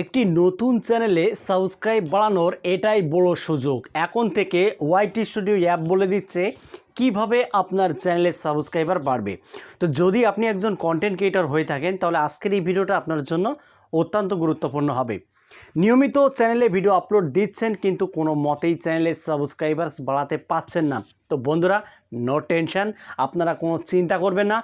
একটি নতুন চ্যানেলে সাবস্ক্রাইব বাড়ানোর এটাই বড় সুযোগ। এখন থেকে ওয়াইটি স্টুডিও অ্যাপ বলে দিচ্ছে, কীভাবে আপনার চ্যানেলের সাবস্ক্রাইবার বাড়বে। তো যদি আপনি একজন কন্টেন্ট ক্রিয়েটর হয়ে থাকেন, তাহলে আজকের এই ভিডিওটা আপনার জন্য অত্যন্ত গুরুত্বপূর্ণ হবে। নিয়মিত চ্যানেলে ভিডিও আপলোড দিচ্ছেন, কিন্তু কোনো মতেই চ্যানেলের সাবস্ক্রাইবার্স বাড়াতে পাচ্ছেন না। তো বন্ধুরা নো টেনশন আপনারা কোনো চিন্তা করবেন না।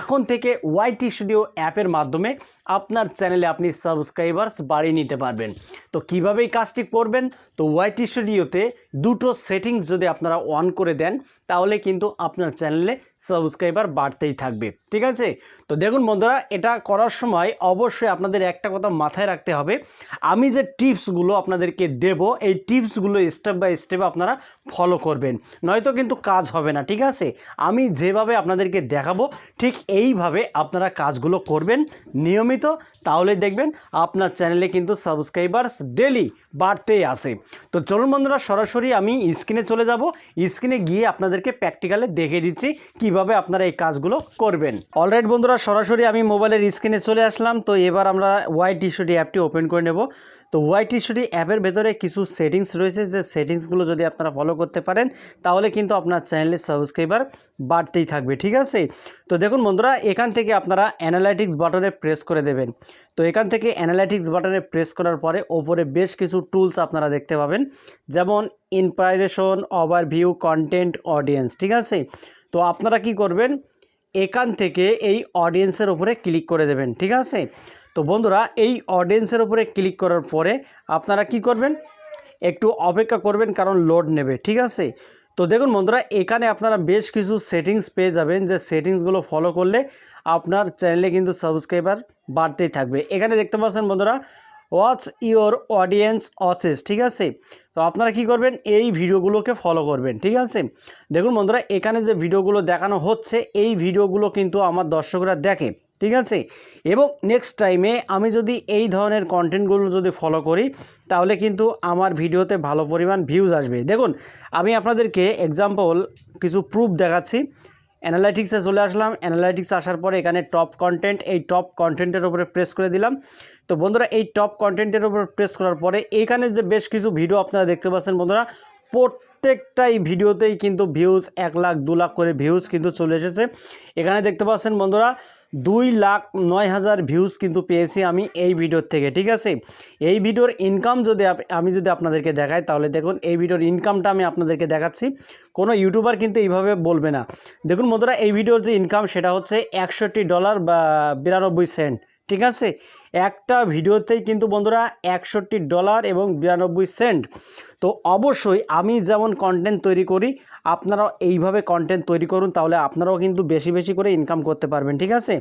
এখন থেকে ওয়াইটি স্টুডিও অ্যাপের মাধ্যমে আপনার চ্যানেলে আপনি সাবস্ক্রাইবার্স বাড়িয়ে নিতে পারবেন। তো কীভাবে এই কাজটি করবেন? তো ওয়াইটি স্টুডিওতে দুটো সেটিংস যদি আপনারা অন করে দেন, তাহলে কিন্তু আপনার চ্যানেলে সাবস্ক্রাইবার বাড়তেই থাকবে, ঠিক আছে? তো দেখুন বন্ধুরা, এটা করার সময় অবশ্যই আপনাদের একটা কথা মাথায় রাখতে হবে। আমি যে টিপসগুলো আপনাদেরকে দেব, এই টিপসগুলো স্টেপ বাই স্টেপ আপনারা ফলো করবেন। নয়তো কিন্তু কাজ হবে না, ঠিক আছে? আমি যেভাবে আপনাদেরকে দেখাবো, ঠিক এইভাবে আপনারা কাজগুলো করবেন নিয়মিত। তাহলে দেখবেন আপনার চ্যানেলে কিন্তু সাবস্ক্রাইবার্স ডেলি বাড়তেই আসে। তো চলুন বন্ধুরা, সরাসরি আমি স্ক্রিনে চলে যাব। স্ক্রিনে গিয়ে আপনাদেরকে প্র্যাকটিক্যালে দেখে দিচ্ছি কীভাবে আপনারা এই কাজগুলো করবেন। অলরাইট বন্ধুরা, সরাসরি আমি মোবাইলের স্ক্রিনে চলে আসলাম। তো এবার আমরা ওয়াই টিস্যুটি অ্যাপটি ওপেন করে নেব। তো ওয়াই টিস্যুটি অ্যাপের ভেতরে কিছু সেটিংস রয়েছে। যে সেটিংসগুলো যদি আপনারা ফলো করতে পারেন, তাহলে কিন্তু আপনার চ্যানেলের সাবস্ক্রাইবার বাড়তেই থাকবে, ঠিক আছে? তো দেখুন বন্ধুরা, এখান থেকে আপনারা অ্যানালাইটিক্স বাটনে প্রেস করে দেবেন। তো এখান থেকে অ্যানালাইটিক্স বাটনে প্রেস করার পরে ওপরে বেশ কিছু টুলস আপনারা দেখতে পাবেন। যেমন ইনপাইরেশন ওভারভিউ কন্টেন্ট অডিয়েন্স ঠিক আছে? তো আপনারা কি করবেন? এখান থেকে এই অডিয়েন্সের উপরে ক্লিক করে দেবেন, ঠিক আছে? তো বন্ধুরা, এই অডিয়েন্সের উপরে ক্লিক করার পরে আপনারা কি করবেন? একটু অপেক্ষা করবেন, কারণ লোড নেবে, ঠিক আছে? তো দেখুন বন্ধুরা, এখানে আপনারা বেশ কিছু সেটিংস পেয়ে যাবেন, যে সেটিংসগুলো ফলো করলে আপনার চ্যানেলে কিন্তু সাবস্ক্রাইবার বাড়তেই থাকবে। এখানে দেখতে পাচ্ছেন বন্ধুরা ওয়াচ ইওর অডিয়েন্স অচেস ঠিক আছে? তো আপনারা কি করবেন? এই ভিডিওগুলোকে ফলো করবেন, ঠিক আছে? দেখুন বন্ধুরা, এখানে যে ভিডিওগুলো দেখানো হচ্ছে, এই ভিডিওগুলো কিন্তু আমার দর্শকরা দেখে, ঠিক আছে? এবং নেক্সট টাইমে আমি যদি এই ধরনের কন্টেন্টগুলো যদি ফলো করি, তাহলে কিন্তু আমার ভিডিওতে ভালো পরিমাণ ভিউজ আসবে। দেখুন, আমি আপনাদেরকে এক্সাম্পল কিছু প্রুফ দেখাচ্ছি। অ্যানালাইটিক্সে চলে আসলাম। অ্যানালাইটিক্স আসার পরে এখানে টপ কন্টেন্ট এই টপ কন্টেন্টের উপরে প্রেস করে দিলাম। তো বন্ধুরা, এই টপ কন্টেন্টের উপর প্রেস করার পরে এখানে যে বেশ কিছু ভিডিও আপনারা দেখতে পাচ্ছেন বন্ধুরা প্রত্যেকটাই ভিডিওতেই কিন্তু ভিউজ এক লাখ, দু লাখ করে ভিউজ কিন্তু চলে এসেছে। এখানে দেখতে পাচ্ছেন বন্ধুরা, দুই লাখ নয় হাজার ভিউজ কিন্তু পেয়েছি আমি এই ভিডিওর থেকে, ঠিক আছে? এই ভিডিওর ইনকাম যদি আমি যদি আপনাদেরকে দেখাই, তাহলে দেখুন এই ভিডিওর ইনকামটা আমি আপনাদেরকে দেখাচ্ছি। কোনো ইউটিউবার কিন্তু এইভাবে বলবে না। দেখুন বন্ধুরা, এই ভিডিওর যে ইনকাম সেটা হচ্ছে একষট্টি ডলার বা বিরানব্বই সেন্ট ঠিক আছে? একটা ভিডিওতেই কিন্তু বন্ধুরা একষট্টি ডলার এবং বিরানব্বই সেন্ট। তো অবশ্যই আমি যেমন কন্টেন্ট তৈরি করি, আপনারাও এইভাবে কন্টেন্ট তৈরি করুন, তাহলে আপনারাও কিন্তু বেশি বেশি করে ইনকাম করতে পারবেন, ঠিক আছে?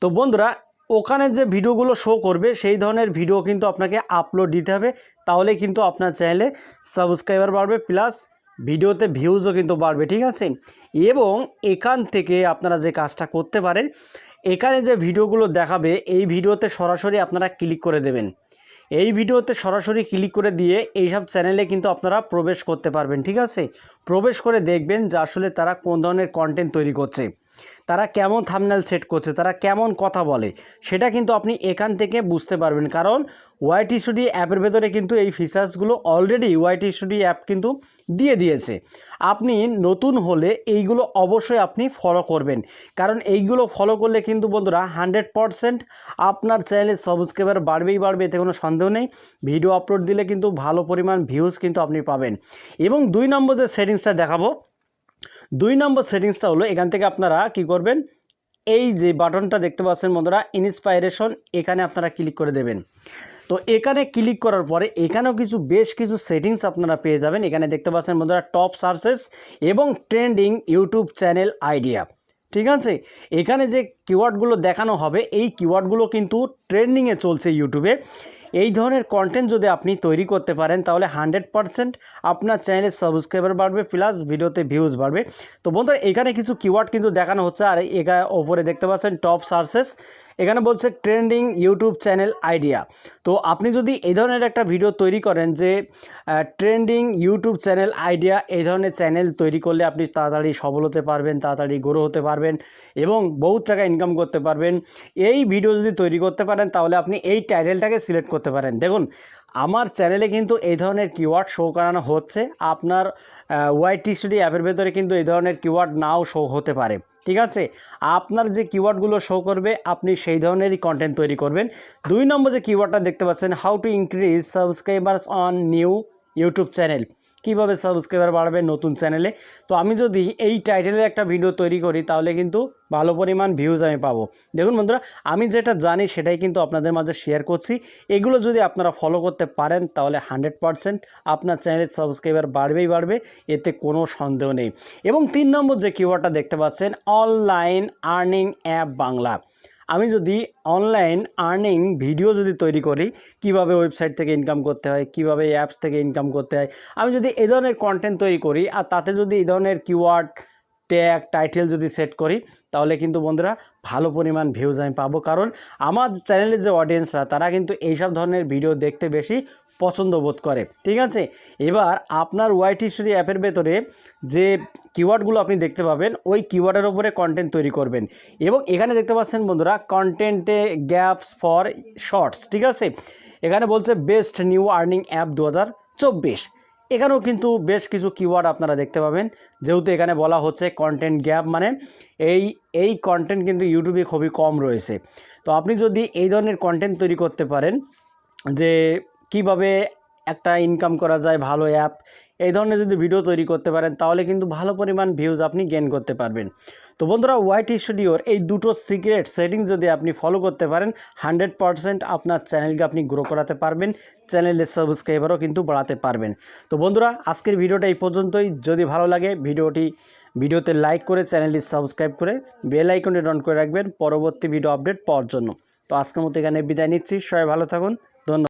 তো বন্ধুরা, ওখানে যে ভিডিওগুলো শো করবে, সেই ধরনের ভিডিও কিন্তু আপনাকে আপলোড দিতে হবে। তাহলে কিন্তু আপনার চ্যানেলে সাবস্ক্রাইবার বাড়বে প্লাস ভিডিওতে ভিউজও কিন্তু বাড়বে, ঠিক আছে? এবং এখান থেকে আপনারা যে কাজটা করতে পারেন এখানে যে ভিডিওগুলো দেখাবে, এই ভিডিওতে সরাসরি আপনারা ক্লিক করে দেবেন। এই ভিডিওতে সরাসরি ক্লিক করে দিয়ে এইসব চ্যানেলে কিন্তু আপনারা প্রবেশ করতে পারবেন, ঠিক আছে? প্রবেশ করে দেখবেন যে আসলে তারা কোন ধরনের কন্টেন্ট তৈরি করছে। তারা কেমন থামনেল সেট করছে, তারা কেমন কথা বলে, সেটা কিন্তু আপনি এখান থেকে বুঝতে পারবেন। কারণ ওয়াইটি স্টুডিও অ্যাপের ভেতরে কিন্তু এই ফিচার্সগুলো অলরেডি ওয়াইটি স্টুডিও অ্যাপ কিন্তু দিয়ে দিয়েছে। আপনি নতুন হলে এইগুলো অবশ্যই আপনি ফলো করবেন। কারণ এইগুলো ফলো করলে কিন্তু বন্ধুরা হান্ড্রেড পারসেন্ট আপনার চ্যানেলে সাবস্ক্রাইবার বাড়বেই বাড়বে, এতে কোনো সন্দেহ নেই। ভিডিও আপলোড দিলে কিন্তু ভালো পরিমাণ ভিউজ কিন্তু আপনি পাবেন। এবং দুই নম্বর যে সেটিংসটা দেখাবো দুই নম্বর সেটিংসটা হলো, এখান থেকে আপনারা কি করবেন, এই যে বাটনটা দেখতে পাচ্ছেন বন্ধুরা ইন্সপাইরেশন এখানে আপনারা ক্লিক করে দেবেন। তো এখানে ক্লিক করার পরে এখানেও কিছু, বেশ কিছু সেটিংস আপনারা পেয়ে যাবেন। এখানে দেখতে পাচ্ছেন বন্ধুরা টপ সার্চেস এবং ট্রেন্ডিং ইউটিউব চ্যানেল আইডিয়া ঠিক আছে? এখানে যে কিওয়ার্ডগুলো দেখানো হবে, এই কিওয়ার্ডগুলো কিন্তু ট্রেন্ডিংয়ে চলছে ইউটিউবে এই ধরনের কন্টেন্ট যদি আপনি তৈরি করতে পারেন, তাহলে হান্ড্রেড পারসেন্ট আপনার চ্যানেলের সাবস্ক্রাইবার বাড়বে প্লাস ভিডিওতে ভিউজ বাড়বে। তো বন্ধুরা, এখানে কিছু কিওয়ার্ড কিন্তু দেখানো হচ্ছে, আর এখানে ওপরে দেখতে পাচ্ছেন টপ সার্চেস এখানে বলছে ট্রেন্ডিং ইউটিউব চ্যানেল আইডিয়া তো আপনি যদি এই ধরনের একটা ভিডিও তৈরি করেন যে ট্রেন্ডিং ইউটিউব চ্যানেল আইডিয়া এই ধরনের চ্যানেল তৈরি করলে আপনি তাড়াতাড়ি সফল হতে পারবেন, তাড়াতাড়ি গ্রো হতে পারবেন এবং বহুত টাকা ইনকাম করতে পারবেন। এই ভিডিও যদি তৈরি করতে পারেন, তাহলে আপনি এই টাইটেলটাকে সিলেক্ট করতে পারেন। দেখুন, আমার চ্যানেলে কিন্তু এই ধরনের কিওয়ার্ড শো করানো হচ্ছে। আপনার ওয়াইটি স্টুডি অ্যাপের ভেতরে কিন্তু এই ধরনের কিওয়ার্ড নাও শো হতে পারে। ঠিক আছে? আপনার যে কিওয়ার্ডগুলো শো করবে, আপনি সেই ধরনেরই কন্টেন্ট তৈরি করবেন। দুই নম্বর যে কিওয়ার্ডটা দেখতে পাচ্ছেন how to increase subscribers on new YouTube channel কীভাবে সাবস্ক্রাইবার বাড়বে নতুন চ্যানেলে তো আমি যদি এই টাইটেলের একটা ভিডিও তৈরি করি, তাহলে কিন্তু ভালো পরিমাণ ভিউজ আমি পাবো। দেখুন বন্ধুরা, আমি যেটা জানি সেটাই কিন্তু আপনাদের মাঝে শেয়ার করছি। এগুলো যদি আপনারা ফলো করতে পারেন, তাহলে হান্ড্রেড পারসেন্ট আপনার চ্যানেলের সাবস্ক্রাইবার বাড়বেই বাড়বে, এতে কোনো সন্দেহ নেই। এবং তিন নম্বর যে কিওয়ার্ডটা দেখতে পাচ্ছেন অনলাইন আর্নিং অ্যাপ বাংলা। আমি যদি অনলাইন আর্নিং ভিডিও যদি তৈরি করি, কীভাবে ওয়েবসাইট থেকে ইনকাম করতে হয়, কীভাবে অ্যাপস থেকে ইনকাম করতে হয়, আমি যদি এই ধরনের কন্টেন্ট তৈরি করি, আর তাতে যদি এই ধরনের কিওয়ার্ড ট্যাগ টাইটেল যদি সেট করি, তাহলে কিন্তু বন্ধুরা ভালো পরিমাণ ভিউজ আমি পাবো। কারণ আমার চ্যানেলের যে অডিয়েন্সরা তারা কিন্তু এইসব ধরনের ভিডিও দেখতে বেশি পছন্দ বোধ করে। ঠিক আছে? এবার আপনার ওয়াইট স্টোরি অ্যাপের ভেতরে যে কিওয়ার্ডগুলো আপনি দেখতে পাবেন, ওই কিওয়ার্ডের ওপরে কন্টেন্ট তৈরি করবেন। এবং এখানে দেখতে পাচ্ছেন বন্ধুরা কন্টেন্টে গ্যাপস ফর শর্টস ঠিক আছে? এখানে বলছে বেস্ট নিউ আর্নিং অ্যাপ দু চব্বিশ। এখানেও কিন্তু বেশ কিছু কিওয়ার্ড আপনারা দেখতে পাবেন। যেহেতু এখানে বলা হচ্ছে কন্টেন্ট গ্যাপ মানে এই এই কন্টেন্ট কিন্তু ইউটিউবে খুবই কম রয়েছে। তো আপনি যদি এই ধরনের কন্টেন্ট তৈরি করতে পারেন, যে কীভাবে একটা ইনকাম করা যায়, ভালো অ্যাপ এই ধরনের যদি ভিডিও তৈরি করতে পারেন, তাহলে কিন্তু ভালো পরিমাণ ভিউজ আপনি গেন করতে পারবেন। তো বন্ধুরা হোয়াইট স্টুডিওর এই দুটো সিক্রেট সেটিংস যদি আপনি ফলো করতে পারেন হান্ড্রেড পারসেন্ট আপনার চ্যানেলকে আপনি গ্রো করাতে পারবেন চ্যানেলের সাবস্ক্রাইবারও কিন্তু বাড়াতে পারবেন। তো বন্ধুরা, আজকের ভিডিওটা এই পর্যন্তই। যদি ভালো লাগে ভিডিওটি ভিডিওতে লাইক করে চ্যানেলটি সাবস্ক্রাইব করে বেল আইকনটি অন করে রাখবেন, পরবর্তী ভিডিও আপডেট পাওয়ার জন্য। তো আজকের মতো এখানে বিদায় নিচ্ছি। সবাই ভালো থাকুন।